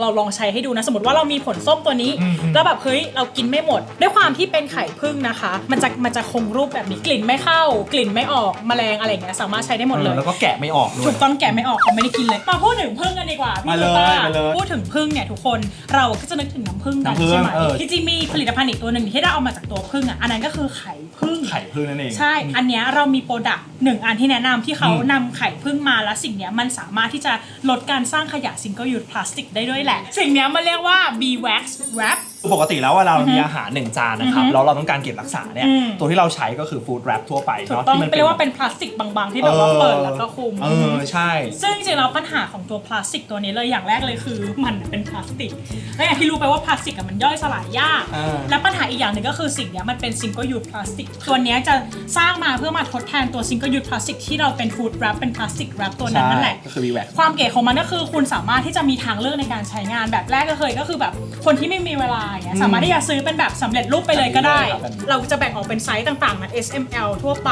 เราลองใช้ให้ดูนะ สมมติว่าเรามีผลส้มตัวนี้ อืมอืม แล้วแบบเฮ้ยเรากินไม่หมด ด้วยความที่เป็นไข่พึ่งนะคะ มันจะมันจะคงรูปแบบนี้กลิ่นไม่เข้า กลิ่นไม่ออกแมลงอะไรอย่างเงี้ยสามารถใช้ได้หมดเลย แล้วก็แกะไม่ออกด้วถูยกต้องแกะไม่ออกเขาไม่ได้กินเลยมาพูดถึงพึ่งกันดีกว่าพี่มาเลยตุ๊กตมาเลยพูดถึงพึ่งเนี่ยทุกคนเราก็จะนึกถึงน้ำพึ่งกันน้ำผึ้งใช่ไหมเออ ที่จริงมีผลิตภัณฑ์อีกตัวหนึ่งที่ได้เอามาจากตัวพึ่งอะอันนั้นก็คือไข่พึ่ง ไข่พึ่งนั่นเอง ใช่ อันเนี้ยเรามีโปรดักต์หนึ่งอันที่แนะนำที่เขาอืมนำไข่พึ่งมาแล้วสิ่งเนี้ยมันสามารถที่จะลดการสร้างขยะซิงเกิลยูสพลาสติกได้ด้วยแหละ สิ่งเนี้ยมันเรียกว่า B wax wrap ปกติแล้วเวลาเรามีอาหารหนึ่งจานนะครับอือฮึแล้วเราต้องการเก็บรักษาเนี่ย อืม ตัวที่เราใช้ก็คือฟู้ดแรปทั่วไปถูกเนาะต้องที่มันเรียกว่าเป็นพลาสติกบางๆ ที่แบบว่าเปิดแล้วก็คุม เออใช่ ซึ่งจริงๆแล้วปัญหาของตัวพลาสติกตัวนี้เลยอย่างแรกเลยคือมันเป็นพลาสติกและอย่างที่รู้ไปว่าพลาสติกอะมันย่อยสลายยาก อ่า และปัญหาอีกอย่างหนึ่งก็คือสิ่งเนี้ยมันเป็นซิงเกิลยู e พลาสติกตัวเนี้ยจะสร้างมาเพื่อมาทดแทนตัวซิงเกิลยู e พลาสติกที่เราเป็นฟู้ดแรปเป็นพลาสติกแรปตัวนั้นนั่นแหละก็คือ V-Wax ความเก๋ของมันก็คือคุณสามารถที่จะมีทางเลือกในการใช้งานแบบแรกก็เคยก็คือแบบคนที่ไม่มีเวลาอย่างเงี้ยอืมสามารถที่จะซื้อเป็นแบบสำเร็จรูปไปเลยก็ได้แบบนี้เราจะแบ่งออกเป็นไซส์ต่างๆนะ S M L ทั่วไป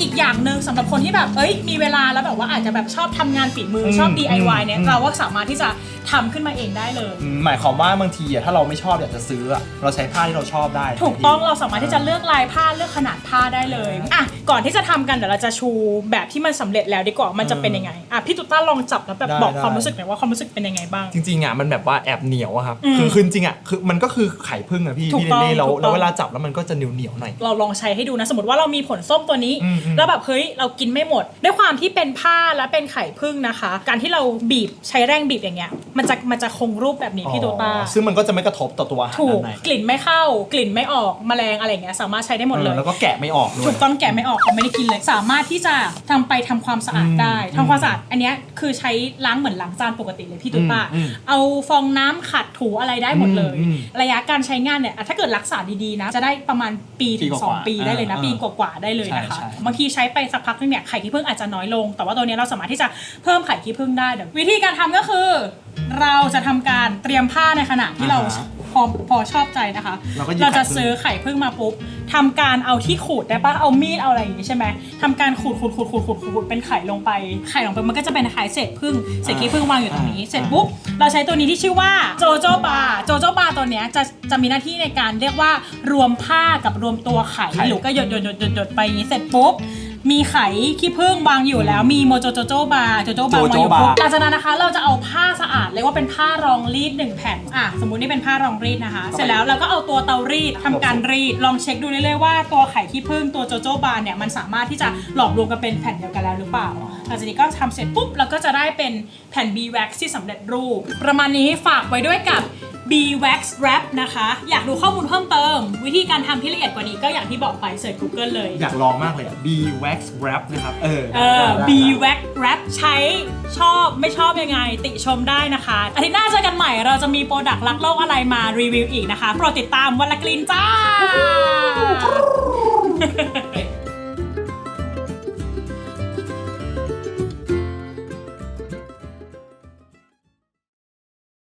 อีกอย่างหนึ่งสำหรับคนที่แบบเอ้ยมีเวลาแล้วแบบว่าอาจจะแบบชอบทำงานฝีมืออมชอบ DIY เนี่ยอืม เราก็สามารถที่จะทำขึ้นมาเองได้เลย อืมหมายความว่าบางทีอะถ้าเราไม่ชอบอยากจะซื้ออะเราใช้ผ้าที่เราชอบได้ ถูกต้องเราสามารถที่จะเลือกลายผ้าเลือกขนาดผ้าได้เลยอะก่อนที่จะทำกันเดี๋ยวเราจะชูแบบที่มันสำเร็จแล้วดีกว่ามันจะเป็นยังไงอะพี่ตุ๊ต้าลองจับแล้วแบบบอกความรู้สึกหน่อยว่าความรู้สึกเป็นยังไงบ้าง จริงๆอะมันแบบว่าแอบเหนียวอะครับ อืมคือคือจริงๆอะคือมันก็คือไข่พึ่งอะพี่ถูกพี่ต้องเล่แล้วถูกต้องแล้วเวลาจับแล้วมันก็จะเหนียวเหนียวๆหน่อย เราลองใช้ให้ดูนะ สมมติว่าเรามีผลส้มตัวนี้ อืมอืมแล้วแบบเฮ้ยเรากินไม่หมด ด้วยความที่เป็นผ้าและเป็นไข่พึ่งนะคะ การที่เราบีบใช้แรงบีบอย่างเงี้ยมันจะมันจะคงรูปแบบนี้พี่โตตาอ๋อซึ่งมันก็จะไม่กระทบต่อตัวอาหารถูกด้านในกลิ่นไม่เข้ากลิ่นไม่ออกแมลงอะไรอย่างเงี้ยสามารถใช้ได้หมดเลยออแล้วก็แกะไม่ออกด้วถูยกต้องแกะไม่ออกเขาไม่ได้กินเลย สามารถที่จะทำไปทำความสะอาดอืมได้อืมทำความสะอาดอันเนี้ยคือใช้ล้างเหมือนล้างจานปกติเลยพี่ตุ๊กตาอืมอืมเอาฟองน้ำขัดถูอะไรได้หมดเลย อืมอืมระยะการใช้งานเนี่ยอะถ้าเกิดรักษาดีๆนะ จะได้ประมาณปีถึปีงกว่าๆสองปีได้เลยนะ อ่าปีกว่าๆได้เลยนะคะใช่ใช่ บางทีใช้ไปสักพักนึงเนี่ยไข่ขี้ผึ้งอาจจะน้อยลง แต่ว่าตัวเนี้ยเราสามารถที่จะเพิ่มไข่ขี้ผึ้งได้เดี๋ยววิธีการทำก็คือ เราจะทำการเตรียมผ้าในขณะที่เราอ่าฮะพอพอชอบใจนะคะ เราก็หยิบเราจะไข่ผึ้งซื้อไข่ผึ้งมาปุ๊บทำการเอาที่ขูดได้ปะเอามีดเอาอะไรอย่างงี้ใช่ไหมทำการขูดขูดขูดขูดขูดขูดเป็นไข่ลงไป ไข่ลงไปมันก็จะเป็นไข่เศษผึ้งเศษขี้ผึ้งวางอยู่ตรงนี้ เสร็จปุ๊บเราใช้ตัวนี้ที่ชื่อว่าโจโจบาโจโจบาตัวเนี้ยจะจะมีหน้าที่ในการเรียกว่ารวมผ้ากับรวมตัวไข่ไข่ หรือก็หยดหยดหยดหยดหยดไปอย่างนี้เสร็จปุ๊บมีไข่ขี้ผึ้งวางอยู่แล้วมีโมโจโจโจบาโจโจบาวางอยู่ปุ๊บหลังจากนั้นนะคะ เราจะเอาผ้าสะอาดเรียกว่าเป็นผ้ารองรีดหนึ่งแผ่นอะสมมุตินี่เป็นผ้ารองรีดนะคะ เสร็จแล้วเราก็เอาตัวเตารีดทำการรีดลองเช็คดูเรื่อยๆว่าตัวไข่ขี้ผึ้งตัวโจโจบาเนี่ยมันสามารถที่จะหลอมรวมกันเป็นแผ่นเดียวกันแล้วหรือเปล่า หลังจากนี้ก็ทำเสร็จปุ๊บเราก็จะได้เป็นแผ่น B wax ที่สำเร็จรูป ประมาณนี้ฝากไว้ด้วยกับ B wax wrap นะคะ อยากดูข้อมูลเพิ่มเติม วิธีการทำที่ละเอียดกว่านี้ก็อย่างที่บอกไปเสิร์ช Google เลย อยากลองมากเลยอะ B wax wrap นะครับ เออเออได้ B ได้ wax wrap ใช้ชอบไม่ชอบยังไง ติชมได้นะคะอาทิตย์หน้าเจอกันใหม่เราจะมีโปรดักต์รักโลกอะไรมารีวิวอีกนะคะ โปรดติดตามวันละกลินจ้า เอ๊ะ